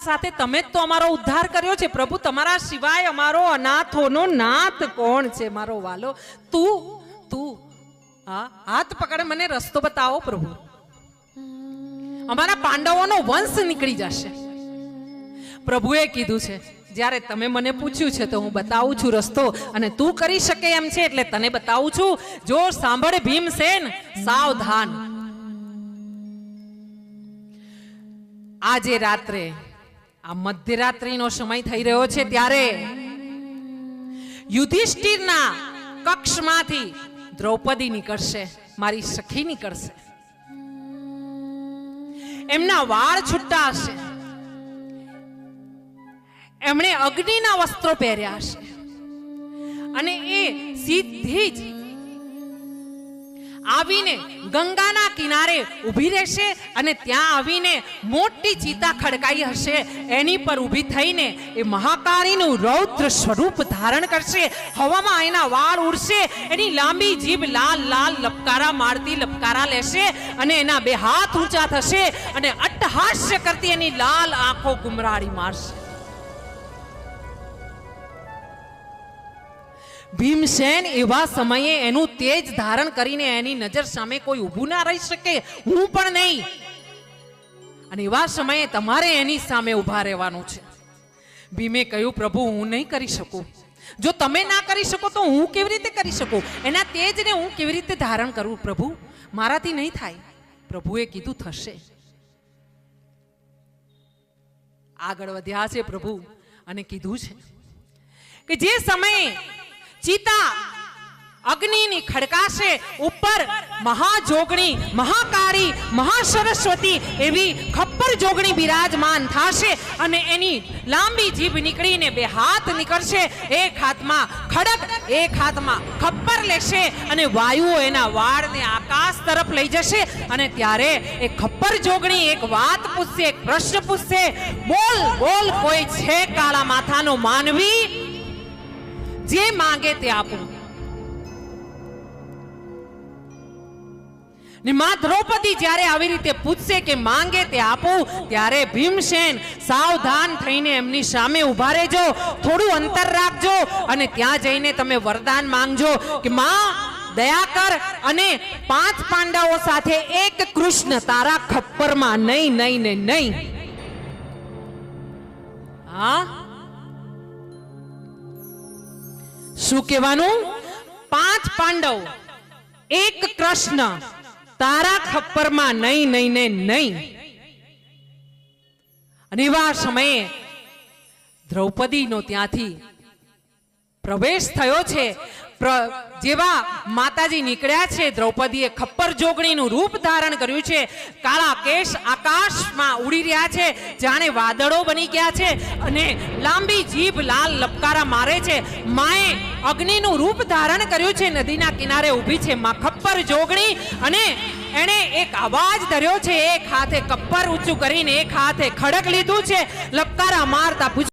સાથે તમે જ તો અમારો ઉદ્ધાર કર્યો છે. પ્રભુ, તમારા સિવાય અમારો અનાથોનો નાથ કોણ છે? મારો વાલો, તું તું, હા, હાથ પકડે મને રસ્તો બતાવો પ્રભુ. અમારા પાંડવોનો વંશ નીકળી જશે. પ્રભુએ કીધું છે, જ્યારે તમે મને પૂછ્યું છે તો હું બતાવું છું રસ્તો અને તું કરી શકે એમ છે એટલે તને બતાવું છું. જો સાંભળ ભીમસેન, સાવધાન. આજે રાત્રે આ મધ્યરાત્રિનો સમય થઈ રહ્યો છે ત્યારે યુધિષ્ઠિરના કક્ષમાંથી દ્રૌપદી નીકળશે, મારી સખી નીકળશે. એમના વાળ છૂટા હશે એમણે અગ્નિના વસ્ત્રો પહેર્યા હશે. અને એ સીધી જ આવીને ગંગાના કિનારે ઊભી રહેશે અને ત્યાં આવીને મોટી ચિતા ખડકાઈ હશે. એની પર ઊભી થઈને એ મહાકાળીનું રૌદ્ર સ્વરૂપ ધારણ કરશે. હવામાં એના વાળ ઉડશે, એની લાંબી જીભ લાલ લાલ લપકારા મારતી લપકારા લેશે અને એના બે હાથ ઊંચા થશે અને અટ્ટહાસ્ય કરતી એની લાલ આંખો ગુમરાળી મારશે. ભીમસેન એવા સમયે એનું તેજ ધારણ કરીને એની નજર સામે કોઈ ઊભું ના રહી શકે, હું પણ નહીં. અને એવા સમયે તમારે એની સામે ઊભા રહેવાનું છે. ભીમે કહ્યું, પ્રભુ, હું નહીં કરી શકું. જો તમે ના કરી શકો તો હું કેવી રીતે કરી શકું? એના તેજને હું કેવી રીતે ધારણ કરું? પ્રભુ, મારાથી નહીં થાય. પ્રભુએ કીધું, થશે. આગળ વધ્યા છે પ્રભુ અને કીધું છે કે જે સમયે ચિતા અગ્નિની ખડકાશે ઉપર મહાજોગણી, મહાકાળી, મહાસરસ્વતી એવી ખપ્પર જોગણી બિરાજમાન થશે અને એની લાંબી જીભ નીકળીને બે હાથ નીકળશે, એક હાથમાં ખડક, એક હાથમાં ખપ્પર લેશે અને વાયુઓ એના વાળને આકાશ તરફ લઈ જશે અને ત્યારે એ ખપ્પર જોગણી, એક વાત પૂછશે, એક પ્રશ્ન પૂછશે, બોલ બોલ, કોઈ છે કાળા માથાનો માનવી? જે માંગે તે આપું. ને માં દ્રૌપદી જ્યારે આવી રીતે પૂછશે કે માંગે તે આપું, ત્યારે ભીમસેન સાવધાન થઈને એમની સામે ઊભા રહેજો, થોડું અંતર રાખજો અને ત્યાં જઈને તમે વરદાન માંગજો કે માં, દયા કર અને પાંચ પાંડવો સાથે એક કૃષ્ણ તારા ખપ્પરમાં નહીં નહીં ને નહીં. હા? શું કહેવાનું? પાંચ પાંડવ. એક કૃષ્ણ. તારા ખપ્પરમાં નહીં નહીં ને નહીં. અને એવા સમયે દ્રૌપદીનો ત્યાંથી પ્રવેશ થયો છે. જેવા માતાજી નીકળ્યા છે, દ્રૌપદીએ ખપ્પર જોગણીનું રૂપ ધારણ કર્યું છે. કાળા કેશ આકાશમાં ઉડી રહ્યા છે, જાણે વાદળો બની ગયા છે અને લાંબી જીભ લાલ લપકારા મારે છે. માએ અગ્નિનું રૂપ ધારણ કર્યું છે, નદીના કિનારે ઊભી છે માં ખપ્પર જોગણી અને એણે એક અવાજ ધર્યો છે, એક હાથે કપ્પર ઊંચું કરીને એક હાથે ખડક લીધું છે. લપકારા મારતા